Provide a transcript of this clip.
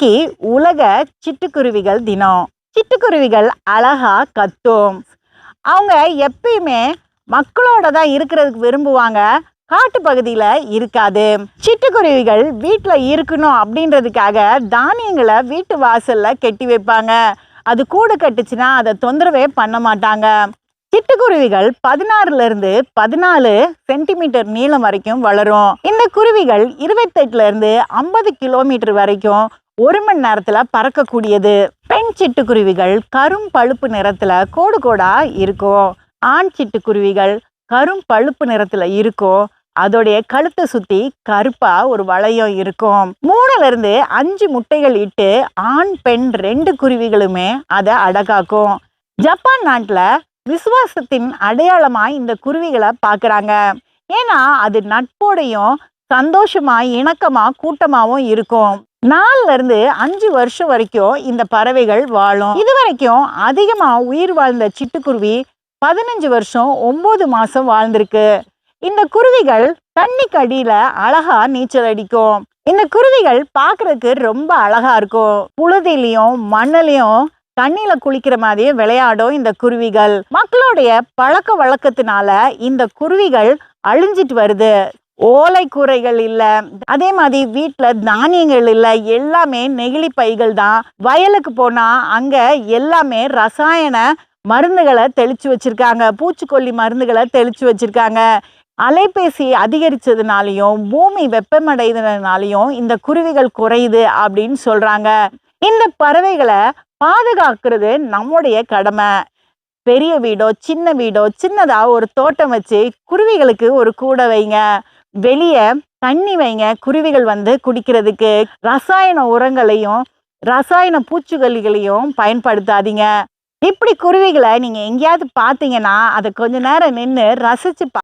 இன்னைக்கு உலக சிட்டுக்குருவிகள் தினம். சிட்டுக்குருவிகள் அழகா கத்தும். அவங்க எப்பயுமே மக்களோட தான் இருக்கிறதுக்கு விரும்புவாங்க. காட்டு பகுதியில் இருக்காது. சிட்டுக்குருவிகள் வீட்டில் இருக்கணும் அப்படின்றதுக்காக தானியங்களை வீட்டு வாசலில் கட்டி வைப்பாங்க. அது கூடு கட்டுச்சுன்னா அதை தொந்தரவே பண்ண மாட்டாங்க. சிட்டுக்குருவிகள் பதினாறுலேருந்து பதினாலு சென்டிமீட்டர் நீளம் வரைக்கும் வளரும். இந்த குருவிகள் இருபத்தெட்டுலேருந்து ஐம்பது கிலோமீட்டர் வரைக்கும் ஒரு மணி நேரத்தில் பறக்கக்கூடியது. பெண் சிட்டுக்குருவிகள் கரும் பழுப்பு நிறத்தில் கோடு கோடாக இருக்கும். ஆண் சிட்டுக்குருவிகள் கரும் பழுப்பு நிறத்தில் இருக்கும். அதோடைய கழுத்தை சுற்றி கருப்பாக ஒரு வளையம் இருக்கும். மூணுலேருந்து அஞ்சு முட்டைகள் இட்டு ஆண் பெண் ரெண்டு குருவிகளுமே அதை அடகாக்கும். ஜப்பான் நாட்டில் விசுவாசத்தின் அடையாளமாக இந்த குருவிகளை பார்க்குறாங்க. ஏன்னா அது நட்போடையும் சந்தோஷமாக இணக்கமாக கூட்டமாகவும் இருக்கும். நாலுல இருந்து அஞ்சு வருஷம் வரைக்கும் இந்த பறவைகள் வாழும். இது வரைக்கும் அதிகமா உயிர் வாழ்ந்த சிட்டுக்குருவி பதினஞ்சு வருஷம் ஒன்பது மாசம் வாழ்ந்திருக்கு. இந்த குருவிகள் தண்ணிக்கு அடியில அழகா நீச்சல் அடிக்கும். இந்த குருவிகள் பார்க்கறதுக்கு ரொம்ப அழகா இருக்கும். புழுதிலையும் மண்ணிலையும் தண்ணியில குளிக்கிற மாதிரியே விளையாடும் இந்த குருவிகள். மக்களுடைய பழக்க வழக்கத்தினால இந்த குருவிகள் அழிஞ்சிட்டு வருது. ஓலை கூரைகள் இல்லை அதே மாதிரி வீட்டில் தானியங்கள் இல்லை எல்லாமே நெகிழி பைகள் தான். வயலுக்கு போனால் அங்கே எல்லாமே ரசாயன மருந்துகளை தெளித்து வச்சுருக்காங்க. பூச்சிக்கொல்லி மருந்துகளை தெளித்து வச்சுருக்காங்க. அலைபேசி அதிகரித்ததுனாலையும் பூமி வெப்பமடைந்ததுனாலையும் இந்த குருவிகள் குறையுது அப்படின்னு சொல்கிறாங்க இந்த பறவைகளை பாதுகாக்கிறது நம்முடைய கடமை. பெரிய வீடோ சின்ன வீடோ சின்னதா ஒரு தோட்டம் வச்சு குருவிகளுக்கு ஒரு கூடை வைங்க. வெளியே தண்ணி வைங்க. குருவிகள் வந்து குடிக்கிறதுக்கு ரசாயன உரங்களையும் ரசாயன பூச்சிக்கொல்லிகளையும் பயன்படுத்தாதீங்க. இப்படி குருவிகளை நீங்க எங்கேயாவது பார்த்தீங்கன்னா அதை கொஞ்ச நேரம் நின்று ரசிச்சு பா